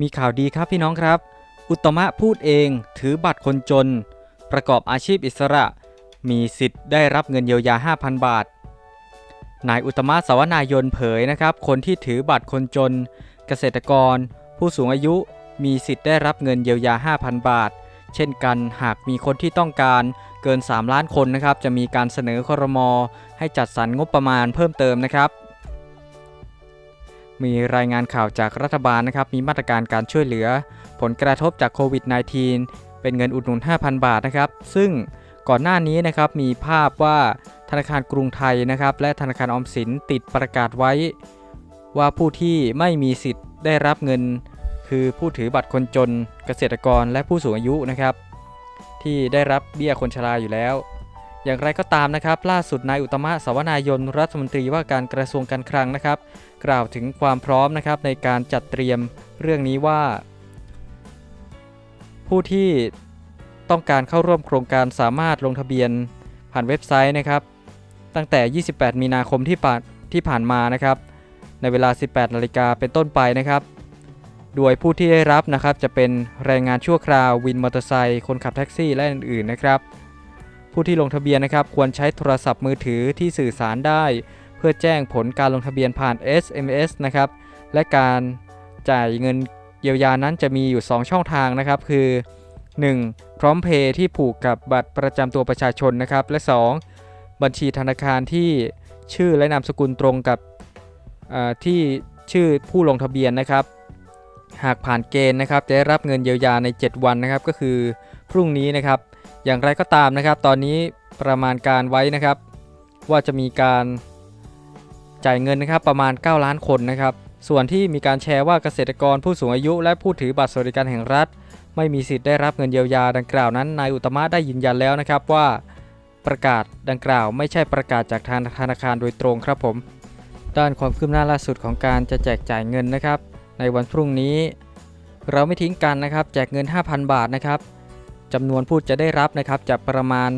มีข่าวดีครับพี่น้องครับ อุตมะพูดเองถือบัตรคนจน ประกอบอาชีพอิสระ มีสิทธิ์ได้รับเงินเยียวยา 5,000 บาท นายอุตมะสวนายนเผยนะครับ คนที่ถือบัตรคนจน เกษตรกร ผู้สูงอายุมีสิทธิ์ได้รับเงินเยียวยา 5,000 บาท เช่นกันหากมีคนที่ต้องการเกิน 3 ล้านคนนะครับ จะมีการเสนอครมให้จัดสรรงบประมาณเพิ่มเติมนะครับ มีรายงานข่าวจากรัฐบาลนะครับ มีมาตรการการช่วยเหลือ ผลกระทบจากโควิด -19 เป็นเงินอุดหนุน 5,000 บาทนะครับ ซึ่งก่อนหน้านี้นะครับมีภาพว่าธนาคารกรุงไทยนะครับ และธนาคารออมสินติดประกาศไว้ ว่าผู้ที่ไม่มีสิทธิ์ได้รับเงิน คือผู้ถือบัตรคนจน เกษตรกรและผู้สูงอายุนะครับ ที่ได้รับเบี้ยคนชราอยู่แล้ว อย่างไรก็ตามนะครับ ล่าสุดนายอุตมะสวนายนรัฐมนตรีว่าการกระทรวงการคลังนะครับ กล่าวถึงความพร้อมนะครับในการจัดเตรียมเรื่องนี้ว่า ผู้ที่ต้องการเข้าร่วมโครงการสามารถลงทะเบียนผ่านเว็บไซต์นะครับ ตั้งแต่ 28 มีนาคมที่ผ่านที่ผ่านมานะครับ ในเวลา 18 นาฬิกาเป็นต้นไปนะครับ โดยผู้ที่ได้รับนะครับจะเป็นแรงงานชั่วคราววินมอเตอร์ไซค์คนขับแท็กซี่และอื่นๆนะครับ ผู้ที่ลงทะเบียนนะครับควรใช้โทรศัพท์มือถือที่สื่อสารได้ เพื่อแจ้งผลการลงทะเบียนผ่าน SMS นะครับและการจ่ายเงินเยียวยานั้นจะมีอยู่ 2 ช่องทางนะครับคือ 1. พร้อมเพย์ที่ผูกกับบัตรประจำตัวประชาชนนะครับและ 2. บัญชีธนาคารที่ชื่อและนามสกุลตรงกับที่ชื่อผู้ลงทะเบียนนะครับ หากผ่านเกณฑ์นะครับจะได้รับเงินเยียวยาใน 7 วันนะครับก็คือพรุ่งนี้นะครับ อย่างไรก็ตามนะครับ ตอนนี้ประมาณการไว้นะครับ ว่าจะมีการจ่ายเงินนะครับประมาณ 9 ล้านคนนะครับ ส่วนที่มีการแชร์ว่าเกษตรกรผู้สูงอายุ และผู้ถือบัตรสวัสดิการแห่งรัฐ ไม่มีสิทธิ์ได้รับเงินเยียวยาดังกล่าวนั้นนายอุตมะได้ยืนยันแล้วนะครับว่าประกาศดังกล่าวไม่ใช่ประกาศจากทางธนาคารโดยตรงครับผม ด้านความคืบหน้าล่าสุดของการจะแจกจ่ายเงินนะครับ ในวันพรุ่งนี้ เราไม่ทิ้งกันนะครับ แจกเงิน 5,000 บาทนะครับ จำนวนผู้จะได้รับนะครับจะประมาณ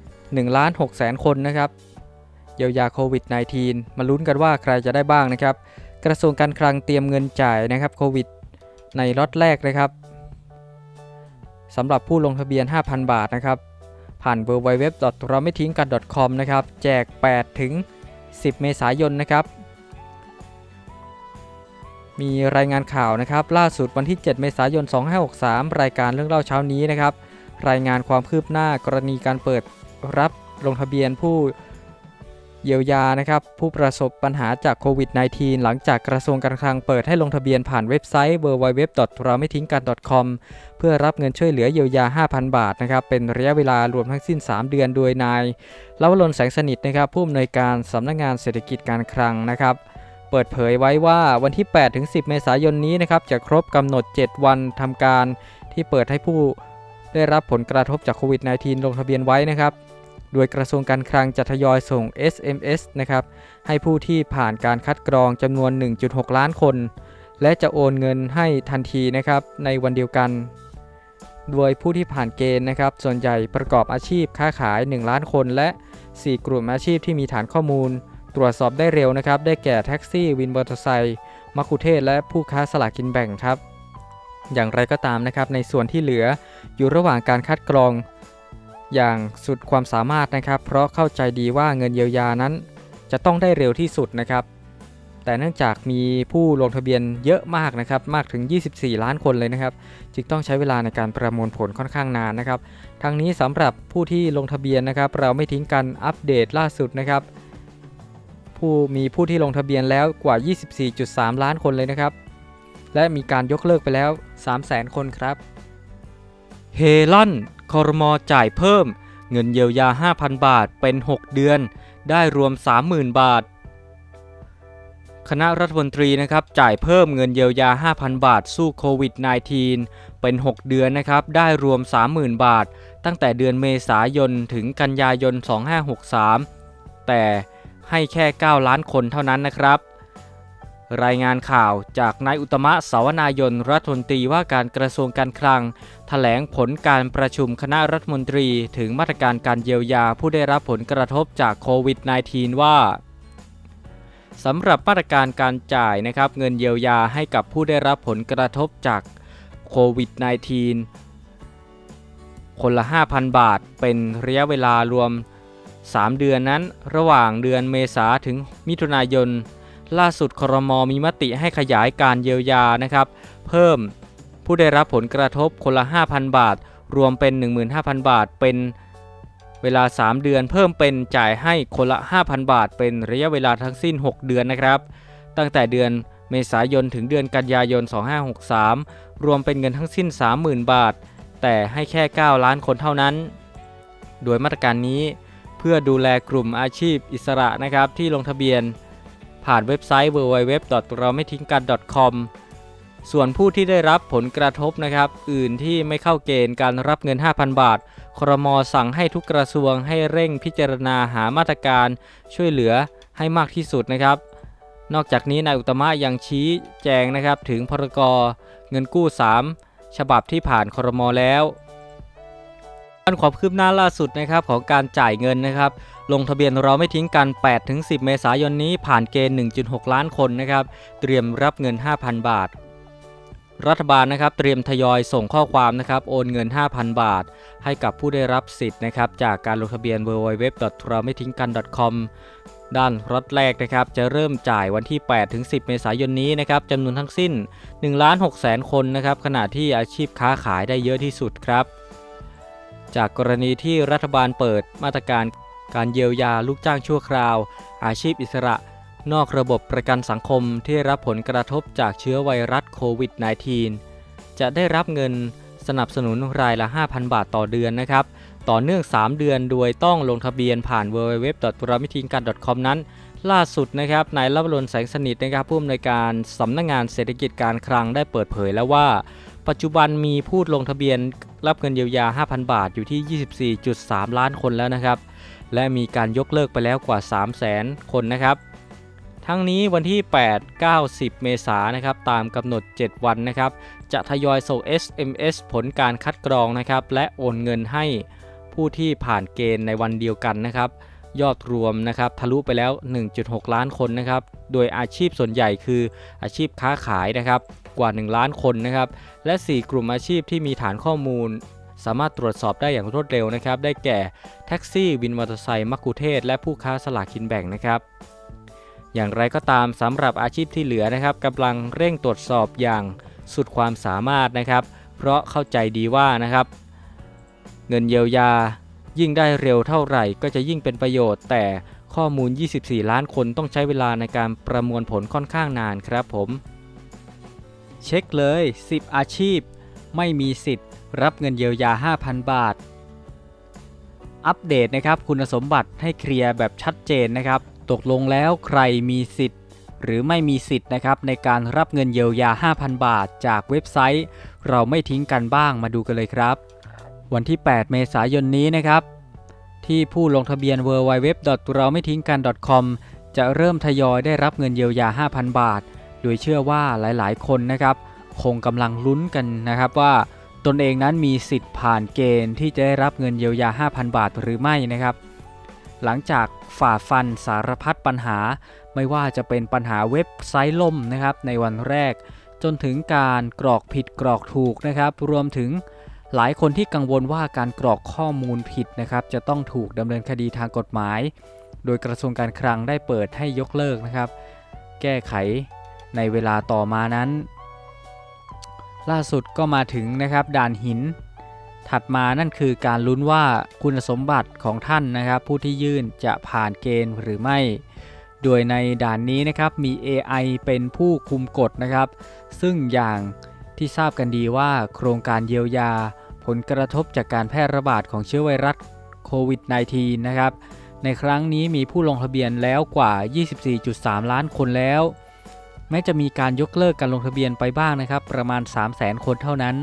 1ล้าน6แสนคนนะครับเยียวยาโควิด -19 มาลุ้นกันว่าใครจะได้บ้างนะครับ กระทรวงการคลังเตรียมเงินจ่ายนะครับโควิดในล็อตแรกนะครับสำหรับผู้ลงทะเบียน 5,000 บาทนะครับ ผ่าน w w w เราไม่ทิ้งกัน .com นะครับ แจก 8 ถึง 10 เมษายนนะครับ มีรายงานข่าวนะครับ ล่าสุดวันที่ 7 เมษายน 2563 รายการเรื่องเล่าเช้านี้นะครับ รายงานความคืบหน้ากรณีการเปิดรับลงทะเบียนผู้เยียวยานะครับผู้ประสบปัญหาจากโควิด -19 หลังจากกระทรวงการคลังเปิดให้ลงทะเบียนผ่านเว็บไซต์ www. เราไม่ทิ้งกัน .com เพื่อรับเงินช่วยเหลือเยียวยา 5,000 บาทนะครับเป็นระยะเวลารวมทั้งสิ้น 3 เดือนโดยนายลวรนแสงสนิทนะครับผู้อำนวยการสำนักงานเศรษฐกิจการคลังนะครับเปิดเผยไว้ว่าวันที่ 8 ถึง 10 เมษายนนี้นะครับจะครบกำหนด 7 วันทำการที่เปิดให้ผู้ ได้รับผลกระทบจากโควิด -19 ลงทะเบียนไว้นะครับ โดยกระทรวงการคลังจะทยอยส่ง SMS นะครับ ให้ผู้ที่ผ่านการคัดกรองจำนวน 1.6 ล้านคน และจะโอนเงินให้ทันทีนะครับในวันเดียวกัน โดยผู้ที่ผ่านเกณฑ์นะครับ ส่วนใหญ่ประกอบอาชีพค้าขาย 1 ล้านคน และ 4 กลุ่มอาชีพที่มีฐานข้อมูล ตรวจสอบได้เร็วนะครับ ได้แก่แท็กซี่ วินมอเตอร์ไซค์มัคคุเทศและผู้ค้าสลากกินแบ่งครับ อย่างไรก็ตามนะครับ ในส่วนที่เหลืออยู่ระหว่างการคัดกรอง อย่างสุดความสามารถนะครับ เพราะเข้าใจดีว่าเงินเยียวยานั้น จะต้องได้เร็วที่สุดนะครับ แต่เนื่องจากมีผู้ลงทะเบียนเยอะมากนะครับ มากถึง 24 ล้านคนเลยนะครับ จึงต้องใช้เวลาในการประมวลผลค่อนข้างนานนะครับ ทั้งนี้สำหรับผู้ที่ลงทะเบียนนะครับ เราไม่ทิ้งกันอัปเดตล่าสุดนะครับผู้มีผู้ที่ลงทะเบียนแล้วกว่า 24.3 ล้านคนเลยนะครับ และมีการยกเลิกไปแล้ว 300,000 คนครับ เฮลันคอรมอจ่ายเพิ่ม เงินเยียวยา 5,000 บาทเป็น 6 เดือน ได้รวม 30,000 บาท คณะรัฐมนตรีนะครับจ่ายเพิ่มเงินเยียวยา 5,000 บาทสู้โควิด -19 เป็น 6 เดือนนะครับ ได้รวม 30,000 บาท ตั้งแต่เดือนเมษายนถึงกันยายน 2563 แต่ให้แค่ 9 ล้านคนเท่านั้นนะครับ รายงานข่าวจากนายอุตมะสาวนายนรัฐมนตรีว่าการกระทรวงการคลังแถลงผลการประชุมคณะรัฐมนตรีถึงมาตรการการเยียวยาผู้ได้รับผลกระทบจากโควิด -19 ว่าสำหรับมาตรการการจ่ายนะครับเงินเยียวยาให้กับผู้ได้รับผลกระทบจากโควิด -19 คนละ 5,000 บาท เป็นระยะเวลารวม 3 เดือนนั้น ระหว่างเดือนเมษาถึงมิถุนายน ล่าสุดครมมีมติให้ขยายการเยียวยานะครับ เพิ่มผู้ได้รับผลกระทบคนละ 5,000 บาท รวมเป็น 15,000 บาท เป็นเวลา 3 เดือน เพิ่มเป็นจ่ายให้คนละ 5,000 บาท เป็นระยะเวลาทั้งสิ้น 6 เดือนนะครับ ตั้งแต่เดือนเมษายนถึงเดือนกันยายน 2563 รวมเป็นเงินทั้งสิ้น 30,000 บาท แต่ให้แค่ 9 ล้านคนเท่านั้น โดยมาตรการนี้เพื่อดูแลกลุ่มอาชีพอิสระนะครับที่ลงทะเบียน ผ่านเว็บไซต์ www. เราไม่ทิ้งกัน .com ส่วนผู้ที่ได้รับผลกระทบนะครับ อื่นที่ไม่เข้าเกณฑ์การรับเงิน 5,000 บาท ครมสั่งให้ทุกกระทรวงให้เร่งพิจารณาหามาตรการช่วยเหลือให้มากที่สุดนะครับ นอกจากนี้นายอุตมะยังชี้แจงนะครับถึงพรกเงินกู้ 3 ฉบับที่ผ่านครมแล้วารความคืบหน้าล่าสุดนะครับของการจ่ายเงินนะครับ ลงทะเบียนเราไม่ทิ้งกัน 8-10 เมษายนนี้ผ่านเกณฑ์ 1.6 ล้านคนนะครับ เตรียมรับเงิน 5,000 บาท รัฐบาลนะครับเตรียมทยอยส่งข้อความนะครับโอนเงิน 5,000 บาท ให้กับผู้ได้รับสิทธิ์นะครับจากการลงทะเบียน www. เราไม่ทิ้งกัน .com ด้านรัฐแรกนะครับจะเริ่มจ่ายวันที่ 8 ถึง 10 เมษายนนี้นะครับจำนวนทั้งสิ้น1ล้าน6แสนคนนะครับขณะที่อาชีพค้าขายได้เยอะที่สุดครับ จากกรณีที่รัฐบาลเปิดมาตรการการเยียวยาลูกจ้างชั่วคราว อาชีพอิสระ นอกระบบประกันสังคมที่รับผลกระทบจากเชื้อไวรัสโควิด -19 จะได้รับเงินสนับสนุนรายละ 5,000 บาทต่อเดือนนะครับ ต่อเนื่อง 3 เดือนโดยต้องลงทะเบียนผ่าน www. ปรมิทิงกัน .com นั้น ล่าสุดนะครับนายลับรนแสงสนิทนะครับผู้อำนวยการสำนักงงานเศรษฐกิจการคลังได้เปิดเผยแล้วว่า ปัจจุบันมีผู้ลงทะเบียน รับเงินเยียวยา 5,000 บาทอยู่ที่ 24.3 ล้านคนแล้วนะครับ และมีการยกเลิกไปแล้วกว่า 300,000 คนนะครับ ทั้งนี้วันที่ 8 9 10 เมษายนนะครับตามกำหนด 7 วันนะครับ จะทยอยส่ง SMS ผลการคัดกรองนะครับ และโอนเงินให้ผู้ที่ผ่านเกณฑ์ในวันเดียวกันนะครับยอดรวมนะครับทะลุไปแล้ว 1.6 ล้านคนนะครับ โดยอาชีพส่วนใหญ่คืออาชีพค้าขายนะครับ กว่า 1 ล้านคนนะครับและ 4 กลุ่มอาชีพที่มีฐานข้อมูล สามารถตรวจสอบได้อย่างรวดเร็วนะครับได้แก่แท็กซี่วินมอเตอร์ไซค์มักคุเทศ และผู้ค้าสลากกินแบ่งนะครับอย่างไรก็ตามสำหรับอาชีพที่เหลือนะครับกำลังเร่งตรวจสอบอย่างสุดความสามารถนะครับ เพราะเข้าใจดีว่านะครับ เงินเยียวยายิ่งได้เร็วเท่าไหร่ ก็จะยิ่งเป็นประโยชน์ แต่ข้อมูล 24 ล้านคนต้องใช้เวลาในการประมวลผลค่อนข้างนานครับผม เช็คเลย 10 อาชีพ ไม่มีสิทธิ์ รับเงินเยียวยา 5,000 บาท อัปเดตนะครับคุณสมบัติให้เคลียร์แบบชัดเจนนะครับ ตกลงแล้วใครมีสิทธิ์ หรือไม่มีสิทธิ์นะครับในการรับเงินเยียวยา 5,000 บาท จากเว็บไซต์ เราไม่ทิ้งกันบ้างมาดูกันเลยครับ วันที่ 8 เมษายนนี้นะครับ ที่ผู้ลงทะเบียน www. เราไม่ทิ้งกัน .com จะเริ่มทยอยได้รับเงินเยียวยา 5,000 บาท โดยเชื่อว่าหลายๆ คนนะครับ คงกำลังลุ้นกันนะครับว่าตนเองนั้นมีสิทธิ์ผ่านเกณฑ์ที่จะได้รับเงินเยียวยา 5,000 บาทหรือไม่นะครับ หลังจากฝ่าฟันสารพัดปัญหา ไม่ว่าจะเป็นปัญหาเว็บไซต์ล่มนะครับในวันแรก จนถึงการกรอกผิดกรอกถูกนะครับ รวมถึงหลายคนที่กังวลว่าการกรอกข้อมูลผิดนะครับ จะต้องถูกดำเนินคดีทางกฎหมาย โดยกระทรวงการคลังได้เปิดให้ยกเลิกนะครับ แก้ไข ในเวลาต่อมานั้น ล่าสุดก็มาถึงนะครับด่านหิน ถัดมานั่นคือการลุ้นว่าคุณสมบัติของท่านนะครับ ผู้ที่ยื่นจะผ่านเกณฑ์หรือไม่ โดยในด่านนี้นะครับมี AI เป็นผู้คุมกฎนะครับ ซึ่งอย่างที่ทราบกันดีว่าโครงการเยียวยาผลกระทบจากการแพร่ระบาดของเชื้อไวรัสโควิด -19 นะครับ ในครั้งนี้มีผู้ลงทะเบียนแล้วกว่า 24.3 ล้านคนแล้ว แม้จะมีการยกเลิกการลงทะเบียนไปบ้างนะครับ ประมาณ 300,000คนเท่านั้น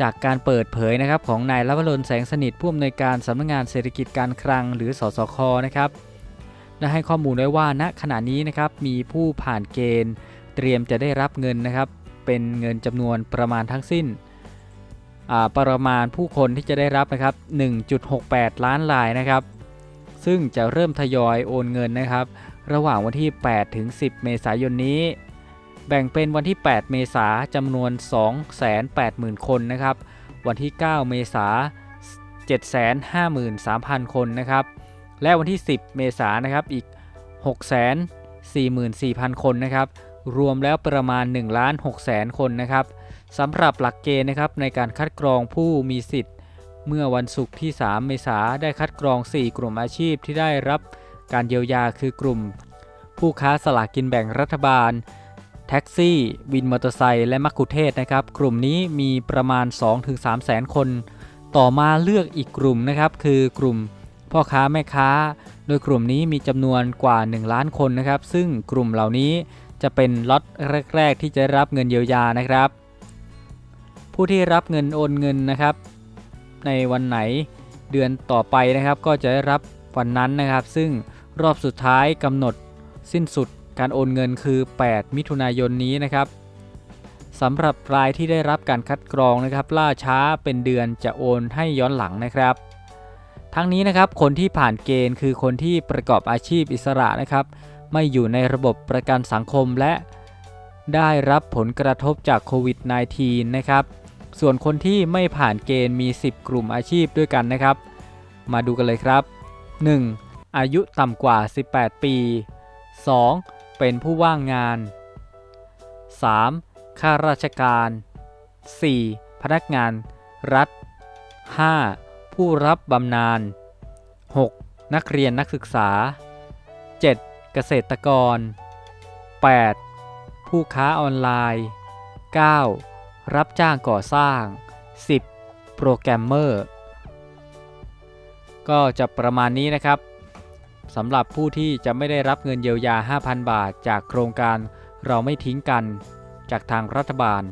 จากการเปิดเผยนะครับของนายลัวรนแสงสนิทผู้อำนวยการสำนักงงานเศรษฐกิจการคลัง หรือสสคนะครับได้ให้ข้อมูลไว้ว่าณขณะนี้นะครับมีผู้ผ่านเกณฑ์ เตรียมจะได้รับเงินนะครับ เป็นเงินจำนวนประมาณทั้งสิ้นประมาณผู้คนที่จะได้รับนะครับ 1.68 ล้านรายนะครับ ซึ่งจะเริ่มทยอยโอนเงินนะครับ ระหว่างวันที่ 8 ถึง 10 เมษายนนี้ แบ่งเป็นวันที่ 8 เมษาจำนวน 280,000 คนนะครับ วันที่ 9 เมษา753,000 คนนะครับ และวันที่ 10 เมษายนนะครับอีก 644,000 คนนะครับ รวมแล้วประมาณ1ล้าน6แสนคนนะครับสำหรับหลักเกณฑ์นะครับในการคัดกรองผู้มีสิทธิ์ เมื่อวันศุกร์ที่ 3 เมษาได้คัดกรอง 4 กลุ่มอาชีพที่ได้รับ การเยียวยาคือกลุ่ม ผู้ค้าสลากกินแบ่งรัฐบาล แท็กซี่ วินมอเตอร์ไซค์และมักคุเทศนะครับ กลุ่มนี้มีประมาณ 2-3 แสนคน ต่อมาเลือกอีกกลุ่มนะครับ คือกลุ่มพ่อค้าแม่ค้า โดยกลุ่มนี้มีจำนวนกว่า 1 ล้านคนนะครับ ซึ่งกลุ่มเหล่านี้จะเป็นล็อตแรก ๆ ที่จะได้รับเงินเยียวยานะครับ ผู้ที่รับเงินโอนเงินนะครับ ในวันไหนเดือนต่อไปนะครับ ก็จะได้รับ วันนั้นนะครับ ซึ่งรอบสุดท้ายกำหนดสิ้นสุดการโอนเงินคือ 8 มิถุนายนนี้นะครับสำหรับรายที่ได้รับการคัดกรองนะครับ ล่าช้าเป็นเดือนจะโอนให้ย้อนหลังนะครับ ทั้งนี้นะครับคนที่ผ่านเกณฑ์คือคนที่ประกอบอาชีพอิสระนะครับ ไม่อยู่ในระบบประกันสังคมและได้รับผลกระทบจากโควิด -19 นะครับ ส่วนคนที่ไม่ผ่านเกณฑ์มี 10 กลุ่มอาชีพด้วยกันนะครับ มาดูกันเลยครับ 1. อายุต่ำกว่า 18 ปี 2. เป็นผู้ว่างงาน 3. ข้าราชการ 4. พนักงานรัฐ 5. ผู้รับบำนาญ 6. นักเรียนนักศึกษา 7. เกษตรกร 8. ผู้ค้าออนไลน์ 9. รับจ้างก่อสร้าง 10. โปรแกรมเมอร์ ก็จะประมาณนี้นะครับสำหรับผู้ที่จะไม่ได้รับเงินเยียวยา 5,000 บาท จากโครงการเราไม่ทิ้งกัน จากทางรัฐบาล